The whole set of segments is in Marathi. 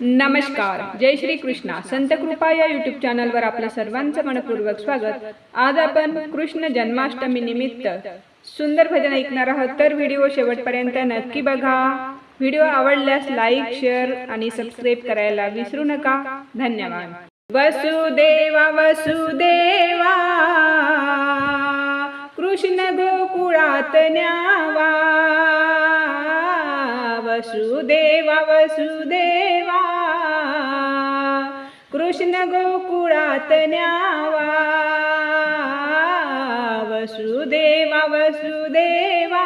नमस्कार. जय श्री कृष्णा. संत कृपा या युट्यूब चॅनलवर आपलं सर्वांचं मनपूर्वक स्वागत. आज आपण कृष्ण जन्माष्टमी निमित्त सुंदर भजन ऐकणार आहोत. तर व्हिडिओ शेवटपर्यंत नक्की बघा. व्हिडिओ आवडल्यास लाईक शेअर आणि सबस्क्राईब करायला विसरू नका. धन्यवाद. वसुदेवा वसुदेवा कृष्ण गोकुळात न्यावा. वसुदेवा वसुदेवा कृष्ण गोकुळात न्यावा वसुदेवा वसुदेवा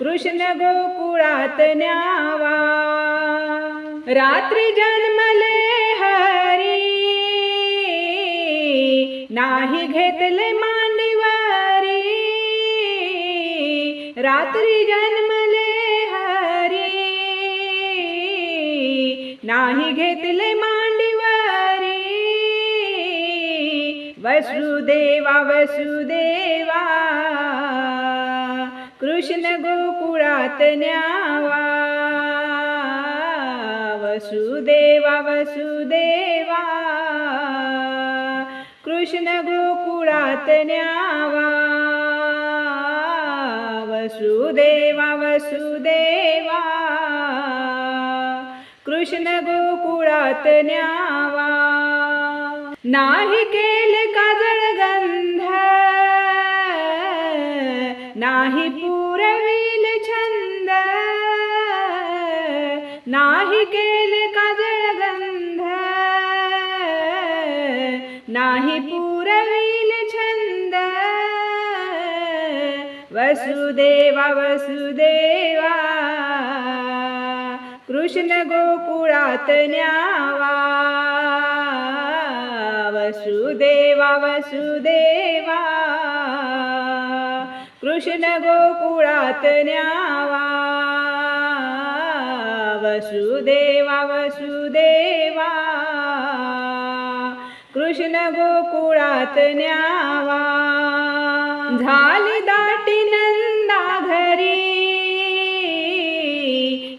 कृष्ण गोकुळात न्यावा रात्री जन्मले हरी नाही घेतले मांडीवारी रात्री जन्म नाही घेतले मांडीवारी. वसुदेवा वसुदेवा कृष्ण गोकुळात न्यावा. वसुदेवा वसुदेवा कृष्ण गोकुळात न्यावा. वसुदेवा वसुदेवा कृष्ण गोकुळात न्यावा. नाही केले काजळ गंध नाही पुरविल छंद नाही केले काजळ गंध नाही पुरविल छंद. वसुदेवा वसुदेवा कृष्ण गोकुळात न्यावा. वसुदेवा वसुदेवा. कृष्ण गोकुळात न्यावा. वसुदेवा वसुदेवा. कृष्ण गोकुळात न्यावा. झाली दाट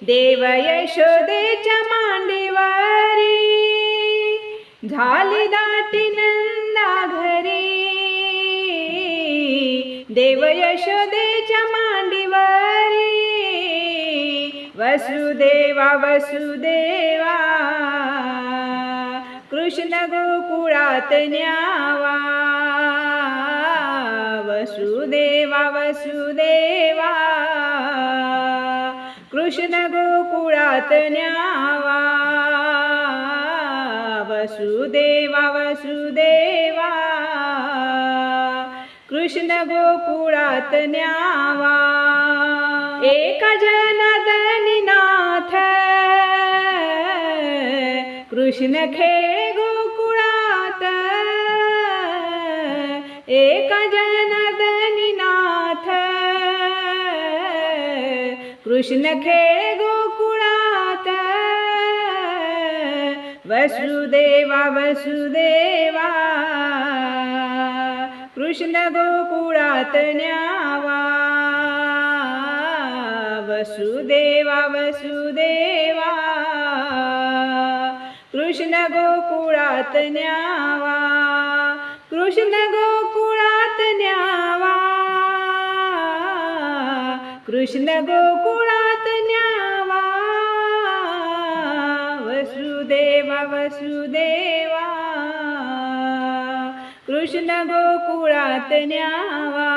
देव यशोदेच्या मांडीवारी झाली दाटी नंदा घरी देव यशोदेच्या मांडीवारी वसुदेवा वसुदेवा कृष्ण गोकुळात न्यावा. वसुदेवा वसुदेवा कृष्ण गोकुळात न्यावा. वसुदेवा वसुदेवा. कृष्ण गोकुळात न्यावा. एक जनदनिनाथ नाथ कृष्ण खेळ गोकुळात. एक जन कृष्ण खेळ गोकुळात वसुदेवा वसुदेवा कृष्ण गोकुळात न्यावा। वसुदेवा वसुदेवा कृष्ण गोकुळात न्यावा। कृष्ण गोकुळात कृष्ण गोकुळात न्यावा वसुदेवा वसुदेवा. कृष्ण गोकुळात न्यावा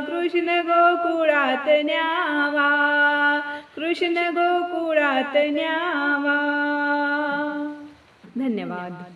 कृष्ण गोकुळात न्यावा कृष्ण गोकुळात न्यावा. धन्यवाद.